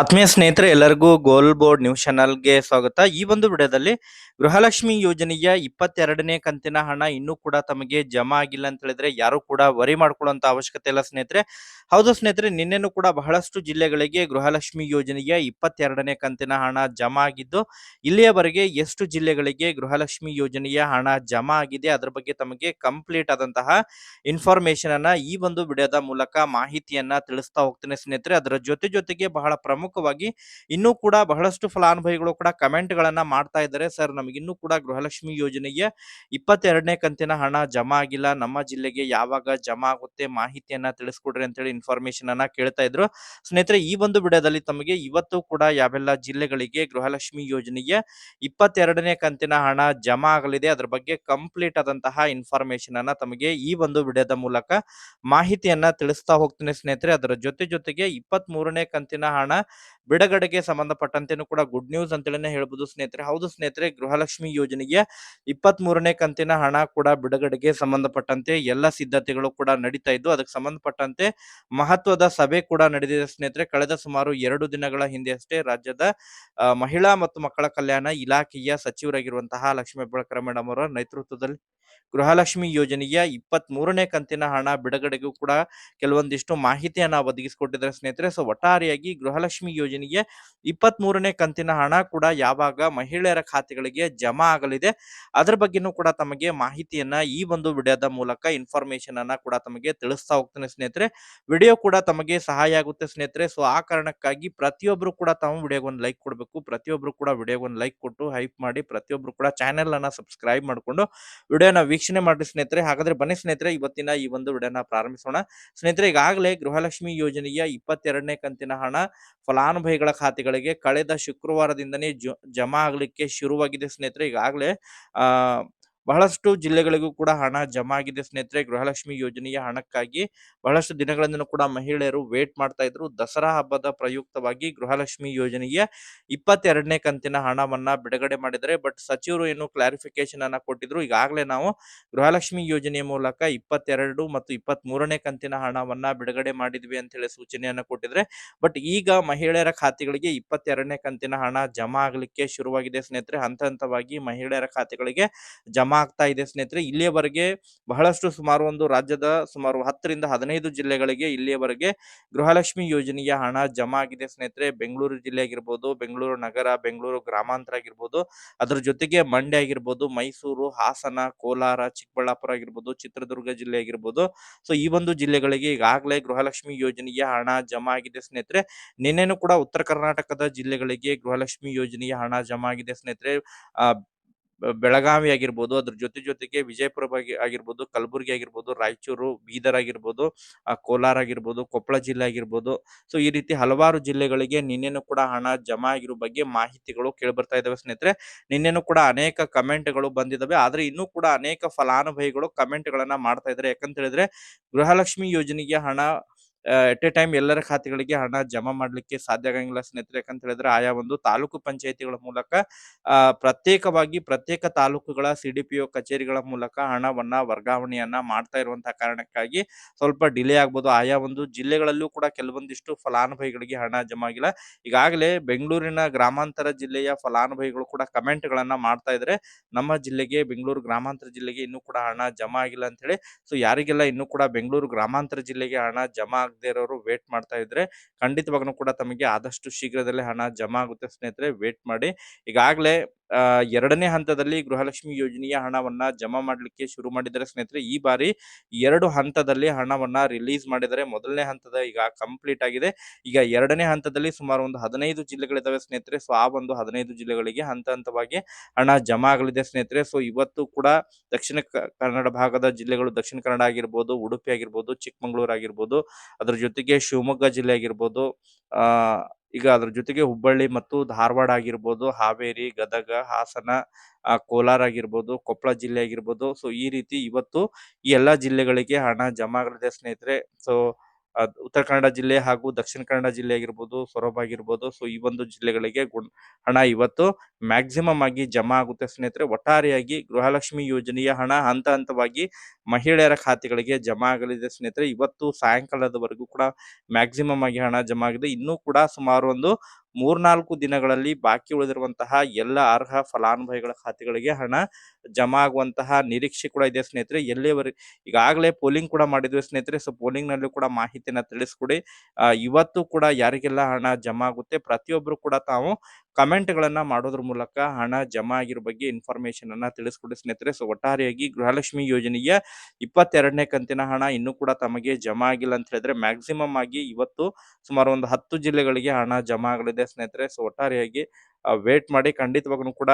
ಆತ್ಮೀಯ ಸ್ನೇಹಿತರೆ, ಎಲ್ಲರಿಗೂ ಗೋಲ್ ಬೋರ್ಡ್ ನ್ಯೂಸ್ ಚಾನಲ್ಗೆ ಸ್ವಾಗತ. ಈ ಒಂದು ವಿಡಿಯೋದಲ್ಲಿ ಗೃಹಲಕ್ಷ್ಮಿ ಯೋಜನೆಯ ಇಪ್ಪತ್ತೆರಡನೇ ಕಂತಿನ ಹಣ ಇನ್ನೂ ಕೂಡ ತಮಗೆ ಜಮಾ ಆಗಿಲ್ಲ ಅಂತ ಹೇಳಿದ್ರೆ ಯಾರು ಕೂಡ ವರಿ ಮಾಡ್ಕೊಳ್ಳುವಂತ ಅವಶ್ಯಕತೆ ಇಲ್ಲ ಸ್ನೇಹಿತರೆ. ಹೌದು ಸ್ನೇಹಿತರೆ, ನಿನ್ನೆನೂ ಕೂಡ ಬಹಳಷ್ಟು ಜಿಲ್ಲೆಗಳಿಗೆ ಗೃಹಲಕ್ಷ್ಮಿ ಯೋಜನೆಯ ಇಪ್ಪತ್ತೆರಡನೇ ಕಂತಿನ ಹಣ ಜಮಾ ಆಗಿದ್ದು, ಇಲ್ಲಿಯವರೆಗೆ ಎಷ್ಟು ಜಿಲ್ಲೆಗಳಿಗೆ ಗೃಹಲಕ್ಷ್ಮಿ ಯೋಜನೆಯ ಹಣ ಜಮಾ ಆಗಿದೆ, ಅದರ ಬಗ್ಗೆ ತಮಗೆ ಕಂಪ್ಲೀಟ್ ಆದಂತಹ ಇನ್ಫಾರ್ಮೇಶನ್ ಅನ್ನ ಈ ಒಂದು ವಿಡಿಯೋದ ಮೂಲಕ ಮಾಹಿತಿಯನ್ನ ತಿಳಿಸ್ತಾ ಹೋಗ್ತೇನೆ ಸ್ನೇಹಿತರೆ. ಅದರ ಜೊತೆ ಜೊತೆಗೆ ಬಹಳ ಪ್ರಮುಖವಾಗಿ. ಇನ್ನೂ ಕೂಡ ಬಹಳಷ್ಟು ಫಲಾನುಭವಿಗಳು ಕೂಡ ಕಮೆಂಟ್ ಗಳನ್ನ ಮಾಡ್ತಾ ಇದ್ದಾರೆ. ಸರ್, ನಮಗೆ ಇನ್ನೂ ಕೂಡ ಗೃಹಲಕ್ಷ್ಮಿ ಯೋಜನೆಯ ಇಪ್ಪತ್ತೆರಡನೇ ಕಂತಿನ ಹಣ ಜಮಾ ಆಗಿಲ್ಲ. ನಮ್ಮ ಜಿಲ್ಲೆಗೆ ಯಾವಾಗ ಜಮಾ ಆಗುತ್ತೆ ಮಾಹಿತಿಯನ್ನ ತಿಳಿಸ್ಕೊಡ್ರಿ ಅಂತೇಳಿ ಇನ್ಫಾರ್ಮೇಶನ್ ಅನ್ನ ಕೇಳ್ತಾ ಇದ್ರು. ಸ್ನೇಹಿತರೆ, ಈ ಒಂದು ವಿಡಿಯೋದಲ್ಲಿ ತಮಗೆ ಇವತ್ತು ಕೂಡ ಯಾವೆಲ್ಲ ಜಿಲ್ಲೆಗಳಿಗೆ ಗೃಹಲಕ್ಷ್ಮಿ ಯೋಜನೆಯ ಇಪ್ಪತ್ತೆರಡನೇ ಕಂತಿನ ಹಣ ಜಮಾ ಆಗಲಿದೆ, ಅದರ ಬಗ್ಗೆ ಕಂಪ್ಲೀಟ್ ಆದಂತಹ ಇನ್ಫಾರ್ಮೇಶನ್ ಅನ್ನ ತಮಗೆ ಈ ಒಂದು ವಿಡಿಯೋದ ಮೂಲಕ ಮಾಹಿತಿಯನ್ನ ತಿಳಿಸ್ತಾ ಹೋಗ್ತೀನಿ ಸ್ನೇಹಿತರೆ. ಅದರ ಜೊತೆ ಜೊತೆಗೆ ಇಪ್ಪತ್ತ್ ಮೂರನೇ ಕಂತಿನ ಹಣ ಬಿಡುಗಡೆಗೆ ಸಂಬಂಧಪಟ್ಟಂತೆನೂ ಕೂಡ ಗುಡ್ ನ್ಯೂಸ್ ಅಂತೇಳಿನೇ ಹೇಳ್ಬೋದು ಸ್ನೇಹಿತರೆ. ಹೌದು ಸ್ನೇಹಿತರೆ, ಗೃಹಲಕ್ಷ್ಮಿ ಯೋಜನೆಗೆ ಇಪ್ಪತ್ತ್ ಕಂತಿನ ಹಣ ಕೂಡ ಬಿಡುಗಡೆಗೆ ಸಂಬಂಧಪಟ್ಟಂತೆ ಎಲ್ಲ ಸಿದ್ಧತೆಗಳು ಕೂಡ ನಡೀತಾ ಇದ್ದು, ಅದಕ್ಕೆ ಸಂಬಂಧಪಟ್ಟಂತೆ ಮಹತ್ವದ ಸಭೆ ಕೂಡ ನಡೆದಿದೆ ಸ್ನೇಹಿತರೆ. ಕಳೆದ ಸುಮಾರು ಎರಡು ದಿನಗಳ ಹಿಂದೆ ಅಷ್ಟೇ ರಾಜ್ಯದ ಮಹಿಳಾ ಮತ್ತು ಮಕ್ಕಳ ಕಲ್ಯಾಣ ಇಲಾಖೆಯ ಸಚಿವರಾಗಿರುವಂತಹ ಲಕ್ಷ್ಮೀ ಬಳಕರ ಮೇಡಮ್ ಅವರ ನೇತೃತ್ವದಲ್ಲಿ ಗೃಹಲಕ್ಷ್ಮಿ ಯೋಜನೆಯ ಇಪ್ಪತ್ತ್ ಮೂರನೇ ಕಂತಿನ ಹಣ ಬಿಡುಗಡೆಗೂ ಕೂಡ ಕೆಲವೊಂದಿಷ್ಟು ಮಾಹಿತಿಯನ್ನ ಒದಗಿಸಿಕೊಟ್ಟಿದ್ದಾರೆ ಸ್ನೇಹಿತರೆ. ಸೊ ಒಟ್ಟಾರೆಯಾಗಿ ಗೃಹಲಕ್ಷ್ಮಿ ಯೋಜನೆಗೆ ಇಪ್ಪತ್ತ್ ಮೂರನೇ ಕಂತಿನ ಹಣ ಕೂಡ ಯಾವಾಗ ಮಹಿಳೆಯರ ಖಾತೆಗಳಿಗೆ ಜಮಾ ಆಗಲಿದೆ. ಅದರ ಬಗ್ಗೆನೂ ಕೂಡ ತಮಗೆ ಮಾಹಿತಿಯನ್ನ ಈ ಒಂದು ವಿಡಿಯೋದ ಮೂಲಕ ಇನ್ಫಾರ್ಮೇಶನ್ ಅನ್ನ ಕೂಡ ತಮಗೆ ತಿಳಿಸ್ತಾ ಹೋಗ್ತೇನೆ ಸ್ನೇಹಿತರೆ. ವಿಡಿಯೋ ಕೂಡ ತಮಗೆ ಸಹಾಯ ಆಗುತ್ತೆ ಸ್ನೇಹಿತರೆ. ಸೊ ಆ ಕಾರಣಕ್ಕಾಗಿ ಪ್ರತಿಯೊಬ್ರು ಕೂಡ ತಾವು ವಿಡಿಯೋಗೆ ಒಂದು ಲೈಕ್ ಕೊಡಬೇಕು. ಪ್ರತಿಯೊಬ್ರು ಕೂಡ ವಿಡಿಯೋಗೆ ಒಂದು ಲೈಕ್ ಕೊಟ್ಟು ಹೈಪ್ ಮಾಡಿ ಪ್ರತಿಯೊಬ್ರು ಕೂಡ ಚಾನೆಲ್ ಅನ್ನ ಸಬ್ಸ್ಕ್ರೈಬ್ ಮಾಡಿಕೊಂಡು ವಿಡಿಯೋನ ವೀಕ್ಷಣೆ ಮಾಡಿ ಸ್ನೇಹಿತರೆ. ಹಾಗಾದ್ರೆ ಬನ್ನಿ ಸ್ನೇಹಿತರೆ, ಇವತ್ತಿನ ಈ ಒಂದು ವಿಡಿಯೋನ ಪ್ರಾರಂಭಿಸೋಣ. ಸ್ನೇಹಿತರೆ, ಈಗಾಗಲೇ ಗೃಹಲಕ್ಷ್ಮಿ ಯೋಜನೆಯ ಇಪ್ಪತ್ತೆರಡನೇ ಕಂತಿನ ಹಣ ಫಲಾನುಭವಿಗಳ ಖಾತೆಗಳಿಗೆ ಕಳೆದ ಶುಕ್ರವಾರದಿಂದನೇ ಜಮಾ ಆಗಲಿಕ್ಕೆ ಶುರುವಾಗಿದೆ ಸ್ನೇಹಿತರೆ. ಈಗಾಗಲೇ ಆ ಬಹಳಷ್ಟು ಜಿಲ್ಲೆಗಳಿಗೂ ಕೂಡ ಹಣ ಜಮಾ ಆಗಿದೆ ಸ್ನೇಹಿತರೆ. ಗೃಹಲಕ್ಷ್ಮಿ ಯೋಜನೆಯ ಹಣಕ್ಕಾಗಿ ಬಹಳಷ್ಟು ದಿನಗಳಿಂದಲೂ ಕೂಡ ಮಹಿಳೆಯರು ವೇಟ್ ಮಾಡ್ತಾ ಇದ್ರು. ದಸರಾ ಹಬ್ಬದ ಪ್ರಯುಕ್ತವಾಗಿ ಗೃಹಲಕ್ಷ್ಮಿ ಯೋಜನೆಯ ಇಪ್ಪತ್ತೆರಡನೇ ಕಂತಿನ ಹಣವನ್ನ ಬಿಡುಗಡೆ ಮಾಡಿದರೆ ಬಟ್ ಸಚಿವರು ಏನು ಕ್ಲಾರಿಫಿಕೇಶನ್ ಅನ್ನ ಕೊಟ್ಟಿದ್ರು. ಈಗಾಗಲೇ ನಾವು ಗೃಹಲಕ್ಷ್ಮಿ ಯೋಜನೆಯ ಮೂಲಕ ಇಪ್ಪತ್ತೆರಡು ಮತ್ತು ಇಪ್ಪತ್ತ್ ಮೂರನೇ ಕಂತಿನ ಹಣವನ್ನ ಬಿಡುಗಡೆ ಮಾಡಿದ್ವಿ ಅಂತ ಹೇಳಿ ಸೂಚನೆಯನ್ನ ಕೊಟ್ಟಿದ್ರೆ ಬಟ್ ಈಗ ಮಹಿಳೆಯರ ಖಾತೆಗಳಿಗೆ ಇಪ್ಪತ್ತೆರಡನೇ ಕಂತಿನ ಹಣ ಜಮಾ ಆಗಲಿಕ್ಕೆ ಶುರುವಾಗಿದೆ ಸ್ನೇಹಿತರೆ. ಹಂತ ಹಂತವಾಗಿ ಮಹಿಳೆಯರ ಖಾತೆಗಳಿಗೆ ಜಮಾ ಆಗ್ತಾ ಇದೆ ಸ್ನೇಹಿತರೆ. ಇಲ್ಲಿಯವರೆಗೆ ಬಹಳಷ್ಟು ಸುಮಾರು ಒಂದು ರಾಜ್ಯದ ಸುಮಾರು ಹತ್ತರಿಂದ ಹದಿನೈದು ಜಿಲ್ಲೆಗಳಿಗೆ ಇಲ್ಲಿಯವರೆಗೆ ಗೃಹಲಕ್ಷ್ಮಿ ಯೋಜನೆಯ ಹಣ ಜಮಾ ಆಗಿದೆ ಸ್ನೇಹಿತರೆ. ಬೆಂಗಳೂರು ಜಿಲ್ಲೆ ಆಗಿರ್ಬೋದು, ಬೆಂಗಳೂರು ನಗರ, ಬೆಂಗಳೂರು ಗ್ರಾಮಾಂತರ ಆಗಿರ್ಬೋದು, ಅದರ ಜೊತೆಗೆ ಮಂಡ್ಯ ಆಗಿರ್ಬೋದು, ಮೈಸೂರು, ಹಾಸನ, ಕೋಲಾರ, ಚಿಕ್ಕಬಳ್ಳಾಪುರ ಆಗಿರ್ಬೋದು, ಚಿತ್ರದುರ್ಗ ಜಿಲ್ಲೆ ಆಗಿರ್ಬೋದು. ಸೊ ಈ ಒಂದು ಜಿಲ್ಲೆಗಳಿಗೆ ಈಗಾಗಲೇ ಗೃಹಲಕ್ಷ್ಮಿ ಯೋಜನೆಯ ಹಣ ಜಮಾ ಆಗಿದೆ ಸ್ನೇಹಿತರೆ. ನಿನ್ನೆನೂ ಕೂಡ ಉತ್ತರ ಕರ್ನಾಟಕದ ಜಿಲ್ಲೆಗಳಿಗೆ ಗೃಹಲಕ್ಷ್ಮಿ ಯೋಜನೆಯ ಹಣ ಜಮಾ ಆಗಿದೆ ಸ್ನೇಹಿತರೆ. ಬೆಳಗಾವಿ ಆಗಿರ್ಬೋದು, ಅದ್ರ ಜೊತೆ ಜೊತೆಗೆ ವಿಜಯಪುರ ಆಗಿರ್ಬೋದು, ಕಲಬುರಗಿ ಆಗಿರ್ಬೋದು, ರಾಯಚೂರು, ಬೀದರ್ ಆಗಿರ್ಬೋದು ಕೋಲಾರ ಆಗಿರ್ಬೋದು, ಕೊಪ್ಪಳ ಜಿಲ್ಲೆ ಆಗಿರ್ಬೋದು. ಸೊ ಈ ರೀತಿ ಹಲವಾರು ಜಿಲ್ಲೆಗಳಿಗೆ ನಿನ್ನೆನೂ ಕೂಡ ಹಣ ಜಮಾ ಆಗಿರೋ ಬಗ್ಗೆ ಮಾಹಿತಿಗಳು ಕೇಳಿ ಬರ್ತಾ ಇದಾವೆ ಸ್ನೇಹಿತರೆ. ನಿನ್ನೆನೂ ಕೂಡ ಅನೇಕ ಕಮೆಂಟ್ಗಳು ಬಂದಿದ್ದಾವೆ ಆದ್ರೆ ಇನ್ನೂ ಕೂಡ ಅನೇಕ ಫಲಾನುಭವಿಗಳು ಕಮೆಂಟ್ಗಳನ್ನ ಮಾಡ್ತಾ ಇದ್ದಾರೆ ಯಾಕಂತ ಹೇಳಿದ್ರೆ ಗೃಹಲಕ್ಷ್ಮಿ ಯೋಜನೆಗೆ ಹಣ ಎಟ್ ಎ ಟೈಮ್ ಎಲ್ಲರ ಖಾತೆಗಳಿಗೆ ಹಣ ಜಮಾ ಮಾಡ್ಲಿಕ್ಕೆ ಸಾಧ್ಯ ಆಗಂಗಿಲ್ಲ ಸ್ನೇಹಿತರೆ. ಯಾಕಂತ ಹೇಳಿದ್ರೆ ಆಯಾ ಒಂದು ತಾಲೂಕು ಪಂಚಾಯತಿಗಳ ಮೂಲಕ ಪ್ರತ್ಯೇಕವಾಗಿ ಪ್ರತ್ಯೇಕ ತಾಲೂಕುಗಳ ಸಿಡಿಪಿಒ ಕಚೇರಿಗಳ ಮೂಲಕ ಹಣವನ್ನ ವರ್ಗಾವಣೆಯನ್ನ ಮಾಡ್ತಾ ಇರುವಂತಹ ಕಾರಣಕ್ಕಾಗಿ ಸ್ವಲ್ಪ ಡಿಲೇ ಆಗ್ಬೋದು. ಆಯಾ ಒಂದು ಜಿಲ್ಲೆಗಳಲ್ಲೂ ಕೂಡ ಕೆಲವೊಂದಿಷ್ಟು ಫಲಾನುಭವಿಗಳಿಗೆ ಹಣ ಜಮಾ ಆಗಿಲ್ಲ. ಈಗಾಗಲೇ ಬೆಂಗಳೂರಿನ ಗ್ರಾಮಾಂತರ ಜಿಲ್ಲೆಯ ಫಲಾನುಭವಿಗಳು ಕೂಡ ಕಮೆಂಟ್ ಗಳನ್ನ ಮಾಡ್ತಾ ಇದ್ರೆ, ನಮ್ಮ ಜಿಲ್ಲೆಗೆ ಬೆಂಗಳೂರು ಗ್ರಾಮಾಂತರ ಜಿಲ್ಲೆಗೆ ಇನ್ನೂ ಕೂಡ ಹಣ ಜಮಾ ಆಗಿಲ್ಲ ಅಂತ ಹೇಳಿ. ಸೊ, ಯಾರಿಗೆಲ್ಲ ಇನ್ನೂ ಕೂಡ ಬೆಂಗಳೂರು ಗ್ರಾಮಾಂತರ ಜಿಲ್ಲೆಗೆ ಹಣ ಜಮಾ ಆಗದೆ ಇರೋರು ವೇಟ್ ಮಾಡ್ತಾ ಇದ್ರೆ ಖಂಡಿತವಾಗ್ಲೂ ಕೂಡ ತಮಗೆ ಆದಷ್ಟು ಶೀಘ್ರದಲ್ಲೇ ಹಣ ಜಮಾ ಆಗುತ್ತೆ ಸ್ನೇಹಿತರೆ ವೇಟ್ ಮಾಡಿ. ಈಗಾಗಲೇ ಎರಡನೇ ಹಂತದಲ್ಲಿ ಗೃಹಲಕ್ಷ್ಮಿ ಯೋಜನೆಯ ಹಣವನ್ನ ಜಮಾ ಮಾಡಲಿಕ್ಕೆ ಶುರು ಮಾಡಿದರೆ ಸ್ನೇಹಿತರೆ, ಈ ಬಾರಿ ಎರಡು ಹಂತದಲ್ಲಿ ಹಣವನ್ನ ರಿಲೀಸ್ ಮಾಡಿದರೆ ಮೊದಲನೇ ಹಂತದ ಈಗ ಕಂಪ್ಲೀಟ್ ಆಗಿದೆ. ಈಗ ಎರಡನೇ ಹಂತದಲ್ಲಿ ಸುಮಾರು ಒಂದು ಹದಿನೈದು ಜಿಲ್ಲೆಗಳಿದ್ದಾವೆ ಸ್ನೇಹಿತರೆ. ಸೊ, ಆ ಒಂದು ಹದಿನೈದು ಜಿಲ್ಲೆಗಳಿಗೆ ಹಂತ ಹಂತವಾಗಿ ಹಣ ಜಮಾ ಆಗಲಿದೆ ಸ್ನೇಹಿತರೆ. ಸೊ, ಇವತ್ತು ಕೂಡ ದಕ್ಷಿಣ ಕನ್ನಡ ಭಾಗದ ಜಿಲ್ಲೆಗಳು ದಕ್ಷಿಣ ಕನ್ನಡ ಆಗಿರ್ಬೋದು, ಉಡುಪಿ ಆಗಿರ್ಬೋದು, ಚಿಕ್ಕಮಗಳೂರು ಆಗಿರ್ಬೋದು, ಅದ್ರ ಜೊತೆಗೆ ಶಿವಮೊಗ್ಗ ಜಿಲ್ಲೆ ಆಗಿರ್ಬೋದು, ಆ ಈಗ ಅದ್ರ ಜೊತೆಗೆ ಹುಬ್ಬಳ್ಳಿ ಮತ್ತು ಧಾರವಾಡ ಆಗಿರ್ಬೋದು, ಹಾವೇರಿ, ಗದಗ, ಹಾಸನ ಕೋಲಾರ ಆಗಿರ್ಬೋದು, ಕೊಪ್ಪಳ ಜಿಲ್ಲೆ ಆಗಿರ್ಬೋದು. ಸೊ ಈ ರೀತಿ ಇವತ್ತು ಈ ಎಲ್ಲಾ ಜಿಲ್ಲೆಗಳಿಗೆ ಹಣ ಜಮಾ ಆಗಲಿದೆ ಸ್ನೇಹಿತರೆ ಸೊ ಉತ್ತರ ಕನ್ನಡ ಜಿಲ್ಲೆ ಹಾಗೂ ದಕ್ಷಿಣ ಕನ್ನಡ ಜಿಲ್ಲೆ ಆಗಿರ್ಬೋದು, ಸೊರಬ ಆಗಿರ್ಬೋದು. ಸೊ ಈ ಒಂದು ಜಿಲ್ಲೆಗಳಿಗೆ ಹಣ ಇವತ್ತು ಮ್ಯಾಕ್ಸಿಮಮ್ ಆಗಿ ಜಮಾ ಆಗುತ್ತೆ ಸ್ನೇಹಿತರೆ. ಒಟ್ಟಾರೆಯಾಗಿ ಗೃಹಲಕ್ಷ್ಮಿ ಯೋಜನೆಯ ಹಣ ಹಂತ ಹಂತವಾಗಿ ಮಹಿಳೆಯರ ಖಾತೆಗಳಿಗೆ ಜಮಾ ಆಗಲಿದೆ ಸ್ನೇಹಿತರೆ. ಇವತ್ತು ಸಾಯಂಕಾಲದವರೆಗೂ ಕೂಡ ಮ್ಯಾಕ್ಸಿಮಮ್ ಆಗಿ ಹಣ ಜಮಾ ಆಗಿದೆ. ಇನ್ನೂ ಕೂಡ ಸುಮಾರು ಒಂದು ಮೂರ್ನಾಲ್ಕು ದಿನಗಳಲ್ಲಿ ಬಾಕಿ ಉಳಿದಿರುವಂತಹ ಎಲ್ಲ ಅರ್ಹ ಫಲಾನುಭವಿಗಳ ಖಾತೆಗಳಿಗೆ ಹಣ ಜಮಾ ಆಗುವಂತಹ ನಿರೀಕ್ಷೆ ಕೂಡ ಇದೆ ಸ್ನೇಹಿತರೆ. ಎಲ್ಲಿಯವರೆಗೆ ಈಗಾಗಲೇ ಪೋಲಿಂಗ್ ಕೂಡ ಮಾಡಿದ್ವಿ ಸ್ನೇಹಿತರೆ. ಸೊ ಪೋಲಿಂಗ್ ನಲ್ಲೂ ಕೂಡ ಮಾಹಿತಿಯನ್ನ ತಿಳಿಸ್ಕೊಡಿ. ಇವತ್ತು ಕೂಡ ಯಾರಿಗೆಲ್ಲ ಹಣ ಜಮಾ ಆಗುತ್ತೆ ಪ್ರತಿಯೊಬ್ಬರು ಕೂಡ ತಾವು ಕಮೆಂಟ್ ಗಳನ್ನ ಮಾಡೋದ್ರ ಮೂಲಕ ಹಣ ಜಮಾ ಆಗಿರೋ ಬಗ್ಗೆ ಇನ್ಫಾರ್ಮೇಶನ್ ಅನ್ನ ತಿಳಿಸ್ಕೊಡಿ ಸ್ನೇಹಿತರೆ. ಸೊ ಒಟ್ಟಾರೆಯಾಗಿ ಗೃಹಲಕ್ಷ್ಮಿ ಯೋಜನೆಯ ಇಪ್ಪತ್ತೆರಡನೇ ಕಂತಿನ ಹಣ ಇನ್ನೂ ಕೂಡ ತಮಗೆ ಜಮಾ ಆಗಿಲ್ಲ ಅಂತ ಹೇಳಿದ್ರೆ ಮ್ಯಾಕ್ಸಿಮಮ್ ಆಗಿ ಇವತ್ತು ಸುಮಾರು ಒಂದು ಹತ್ತು ಜಿಲ್ಲೆಗಳಿಗೆ ಹಣ ಜಮಾ ಆಗಲಿದೆ ಸ್ನೇಹಿತರೆ. ಸೊ ಒಟ್ಟಾರೆಯಾಗಿ ವೇಟ್ ಮಾಡಿ ಖಂಡಿತವಾಗ್ಲೂ ಕೂಡ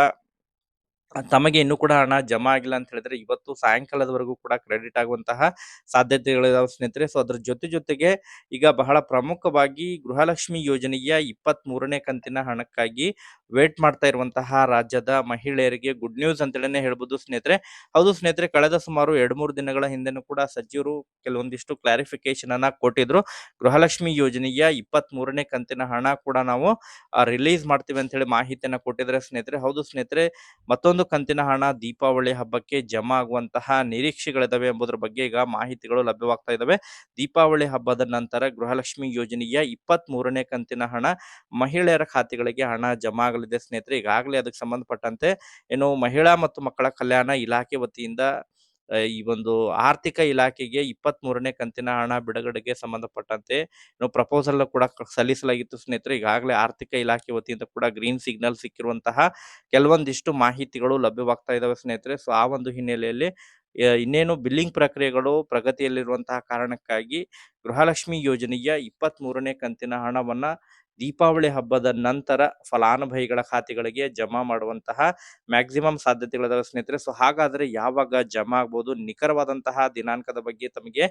ತಮಗೆ ಇನ್ನೂ ಕೂಡ ಹಣ ಜಮಾ ಆಗಿಲ್ಲ ಅಂತ ಹೇಳಿದ್ರೆ ಇವತ್ತು ಸಾಯಂಕಾಲದವರೆಗೂ ಕೂಡ ಕ್ರೆಡಿಟ್ ಆಗುವಂತಹ ಸಾಧ್ಯತೆಗಳಿದಾವೆ ಸ್ನೇಹಿತರೆ. ಸೊ ಅದ್ರ ಜೊತೆ ಜೊತೆಗೆ ಈಗ ಬಹಳ ಪ್ರಮುಖವಾಗಿ ಗೃಹಲಕ್ಷ್ಮಿ ಯೋಜನೆಯ ಇಪ್ಪತ್ತ್ ಮೂರನೇ ಕಂತಿನ ಹಣಕ್ಕಾಗಿ ವೇಟ್ ಮಾಡ್ತಾ ಇರುವಂತಹ ರಾಜ್ಯದ ಮಹಿಳೆಯರಿಗೆ ಗುಡ್ ನ್ಯೂಸ್ ಅಂತೇಳಿನೇ ಹೇಳ್ಬೋದು ಸ್ನೇಹಿತರೆ. ಹೌದು ಸ್ನೇಹಿತರೆ, ಕಳೆದ ಸುಮಾರು ಎರಡ್ ಮೂರು ದಿನಗಳ ಹಿಂದೆನೂ ಕೂಡ ಸಚಿವರು ಕೆಲವೊಂದಿಷ್ಟು ಕ್ಲಾರಿಫಿಕೇಶನ್ ಅನ್ನ ಕೊಟ್ಟಿದ್ರು. ಗೃಹಲಕ್ಷ್ಮಿ ಯೋಜನೆಯ ಇಪ್ಪತ್ತ್ ಮೂರನೇ ಕಂತಿನ ಹಣ ಕೂಡ ನಾವು ರಿಲೀಸ್ ಮಾಡ್ತೀವಿ ಅಂತ ಹೇಳಿ ಮಾಹಿತಿಯನ್ನ ಕೊಟ್ಟಿದ್ರೆ ಸ್ನೇಹಿತರೆ. ಹೌದು ಸ್ನೇಹಿತರೆ, ಮತ್ತೊಂದು ಕಂತಿನ ಹಣ ದೀಪಾವಳಿ ಹಬ್ಬಕ್ಕೆ ಜಮಾ ಆಗುವಂತಹ ನಿರೀಕ್ಷೆಗಳಿದಾವೆ ಎಂಬುದರ ಬಗ್ಗೆ ಈಗ ಮಾಹಿತಿಗಳು ಲಭ್ಯವಾಗ್ತಾ ಇದಾವೆ. ದೀಪಾವಳಿ ಹಬ್ಬದ ನಂತರ ಗೃಹಲಕ್ಷ್ಮಿ ಯೋಜನೆಯ ಇಪ್ಪತ್ತ್ ಕಂತಿನ ಹಣ ಮಹಿಳೆಯರ ಖಾತೆಗಳಿಗೆ ಹಣ ಜಮಾ ಆಗಲಿದೆ ಸ್ನೇಹಿತರೆ, ಈಗಾಗಲೇ ಅದಕ್ಕೆ ಸಂಬಂಧಪಟ್ಟಂತೆ ಏನು ಮಹಿಳಾ ಮತ್ತು ಮಕ್ಕಳ ಕಲ್ಯಾಣ ಇಲಾಖೆ ವತಿಯಿಂದ ಈ ಒಂದು ಆರ್ಥಿಕ ಇಲಾಖೆಗೆ ಇಪ್ಪತ್ತ್ ಮೂರನೇ ಕಂತಿನ ಹಣ ಬಿಡುಗಡೆಗೆ ಸಂಬಂಧಪಟ್ಟಂತೆ ಏನು ಪ್ರಪೋಸಲ್ ಕೂಡ ಸಲ್ಲಿಸಲಾಗಿತ್ತು ಸ್ನೇಹಿತರೆ. ಈಗಾಗಲೇ ಆರ್ಥಿಕ ಇಲಾಖೆ ವತಿಯಿಂದ ಕೂಡ ಗ್ರೀನ್ ಸಿಗ್ನಲ್ ಸಿಕ್ಕಿರುವಂತಹ ಕೆಲವೊಂದಿಷ್ಟು ಮಾಹಿತಿಗಳು ಲಭ್ಯವಾಗ್ತಾ ಇದಾವೆ ಸ್ನೇಹಿತರೆ. ಸೊ, ಆ ಒಂದು ಹಿನ್ನೆಲೆಯಲ್ಲಿ ಇನ್ನೇನು ಬಿಲ್ಲಿಂಗ್ ಪ್ರಕ್ರಿಯೆಗಳು ಪ್ರಗತಿಯಲ್ಲಿರುವಂತಹ ಕಾರಣಕ್ಕಾಗಿ ಗೃಹಲಕ್ಷ್ಮಿ ಯೋಜನೆಯ ಇಪ್ಪತ್ತ್ ಮೂರನೇ ಕಂತಿನ ಹಣವನ್ನ ದೀಪಾವಳಿ ಹಬ್ಬದ ನಂತರ ಫಲಾನುಭವಿಗಳ ಖಾತೆಗಳಿಗೆ ಜಮಾ ಮಾಡುವಂತಹ ಮ್ಯಾಕ್ಸಿಮಮ್ ಸಾಧ್ಯತೆಗಳಿದಾವೆ ಸ್ನೇಹಿತರೆ. ಸೊ ಹಾಗಾದ್ರೆ ಯಾವಾಗ ಜಮಾ ಆಗ್ಬೋದು? ನಿಖರವಾದಂತಹ ದಿನಾಂಕದ ಬಗ್ಗೆ ತಮಗೆ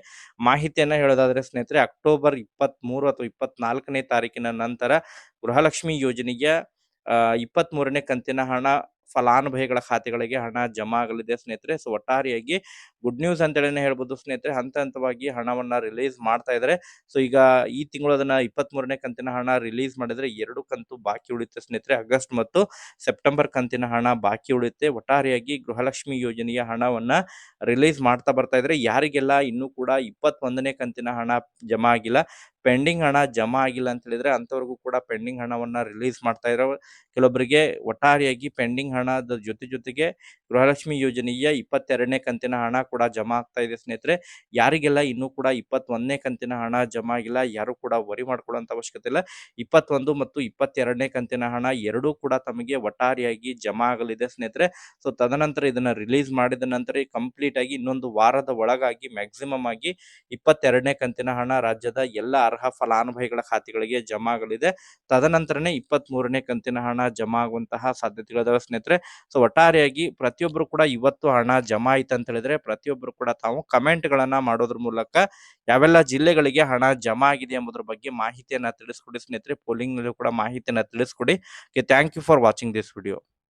ಮಾಹಿತಿಯನ್ನ ಹೇಳೋದಾದ್ರೆ ಸ್ನೇಹಿತರೆ, ಅಕ್ಟೋಬರ್ ಇಪ್ಪತ್ತ್ ಅಥವಾ ಇಪ್ಪತ್ನಾಲ್ಕನೇ ತಾರೀಕಿನ ನಂತರ ಗೃಹಲಕ್ಷ್ಮಿ ಯೋಜನೆಯ ಇಪ್ಪತ್ತ್ ಮೂರನೇ ಕಂತಿನ ಹಣ ಫಲಾನುಭವಿಗಳ ಖಾತೆಗಳಿಗೆ ಹಣ ಜಮಾ ಆಗಲಿದೆ ಸ್ನೇಹಿತರೆ. ಸೊ ಒಟ್ಟಾರೆಯಾಗಿ ಗುಡ್ ನ್ಯೂಸ್ ಅಂತೇಳಿನೇ ಹೇಳ್ಬೋದು ಸ್ನೇಹಿತರೆ. ಹಂತ ಹಂತವಾಗಿ ಹಣವನ್ನ ರಿಲೀಸ್ ಮಾಡ್ತಾ ಇದ್ದಾರೆ. ಸೊ ಈಗ ಈ ತಿಂಗಳು ಅದನ್ನ ಇಪ್ಪತ್ತ್ ಕಂತಿನ ಹಣ ರಿಲೀಸ್ ಮಾಡಿದ್ರೆ ಎರಡು ಕಂತು ಬಾಕಿ ಉಳಿಯುತ್ತೆ ಸ್ನೇಹಿತರೆ. ಆಗಸ್ಟ್ ಮತ್ತು ಸೆಪ್ಟೆಂಬರ್ ಕಂತಿನ ಹಣ ಬಾಕಿ ಉಳಿಯುತ್ತೆ. ಒಟ್ಟಾರೆಯಾಗಿ ಗೃಹಲಕ್ಷ್ಮಿ ಯೋಜನೆಯ ಹಣವನ್ನ ರಿಲೀಸ್ ಮಾಡ್ತಾ ಬರ್ತಾ ಇದ್ರೆ ಯಾರಿಗೆಲ್ಲ ಇನ್ನೂ ಕೂಡ ಇಪ್ಪತ್ತೊಂದನೇ ಕಂತಿನ ಹಣ ಜಮಾ ಆಗಿಲ್ಲ, ಪೆಂಡಿಂಗ್ ಹಣ ಜಮಾ ಆಗಿಲ್ಲ ಅಂತ ಹೇಳಿದ್ರೆ ಅಂತವ್ರಿಗೂ ಕೂಡ ಪೆಂಡಿಂಗ್ ಹಣವನ್ನ ರಿಲೀಸ್ ಮಾಡ್ತಾ ಇರೋ ಕೆಲವೊಬ್ಬರಿಗೆ ಒಟ್ಟಾರೆಯಾಗಿ ಪೆಂಡಿಂಗ್ ಹಣದ ಜೊತೆ ಜೊತೆಗೆ ಗೃಹಲಕ್ಷ್ಮಿ ಯೋಜನೆಯ ಇಪ್ಪತ್ತೆರಡನೇ ಕಂತಿನ ಹಣ ಜಮಾ ಆಗ್ತಾ ಇದೆ ಸ್ನೇಹಿತರೆ. ಯಾರಿಗೆಲ್ಲ ಇನ್ನೂ ಕೂಡ ಇಪ್ಪತ್ತೊಂದನೇ ಕಂತಿನ ಹಣ ಜಮಾ ಆಗಿಲ್ಲ, ಯಾರು ಕೂಡ ವರಿ ಮಾಡ್ಕೊಳ್ಳೋಂತ ಅವಶ್ಯಕತೆ ಇಲ್ಲ. ಇಪ್ಪತ್ತೊಂದು ಮತ್ತು ಇಪ್ಪತ್ತೆರಡನೇ ಕಂತಿನ ಹಣ ಎರಡೂ ಕೂಡ ತಮಗೆ ಒಟ್ಟಾರಿಯಾಗಿ ಜಮಾ ಆಗಲಿದೆ ಸ್ನೇಹಿತರೆ. ಸೊ, ತದನಂತರ ಇದನ್ನ ರಿಲೀಸ್ ಮಾಡಿದ ನಂತರ ಕಂಪ್ಲೀಟ್ ಆಗಿ ಇನ್ನೊಂದು ವಾರದ ಒಳಗಾಗಿ ಮ್ಯಾಕ್ಸಿಮಮ್ ಆಗಿ ಇಪ್ಪತ್ತೆರಡನೇ ಕಂತಿನ ಹಣ ರಾಜ್ಯದ ಎಲ್ಲ ಅರ್ಹ ಫಲಾನುಭವಿಗಳ ಖಾತೆಗಳಿಗೆ ಜಮಾ ಆಗಲಿದೆ. ತದನಂತರನೇ ಇಪ್ಪತ್ತ್ ಮೂರನೇ ಕಂತಿನ ಹಣ ಜಮಾ ಆಗುವಂತಹ ಸಾಧ್ಯತೆಗಳಿದಾವೆ ಸ್ನೇಹಿತರೆ. ಸೊ, ಒಟ್ಟಾರೆಯಾಗಿ ಪ್ರತಿಯೊಬ್ಬರು ಕೂಡ ಇವತ್ತು ಹಣ ಜಮಾ ಆಯ್ತು ಅಂತ ಹೇಳಿದ್ರೆ ಪ್ರತಿಯೊಬ್ಬರು ಕೂಡ ತಾವು ಕಮೆಂಟ್ ಗಳನ್ನ ಮಾಡೋದ್ರ ಮೂಲಕ ಯಾವೆಲ್ಲ ಜಿಲ್ಲೆಗಳಿಗೆ ಹಣ ಜಮಾ ಆಗಿದೆ ಎಂಬುದರ ಬಗ್ಗೆ ಮಾಹಿತಿಯನ್ನ ತಿಳಿಸ್ಕೊಡಿ ಸ್ನೇಹಿತರೆ. ಪೋಲಿಂಗ್ ನಲ್ಲೂ ಕೂಡ ಮಾಹಿತಿಯನ್ನ ತಿಳಿಸ್ಕೊಡಿ. Thank you for watching this video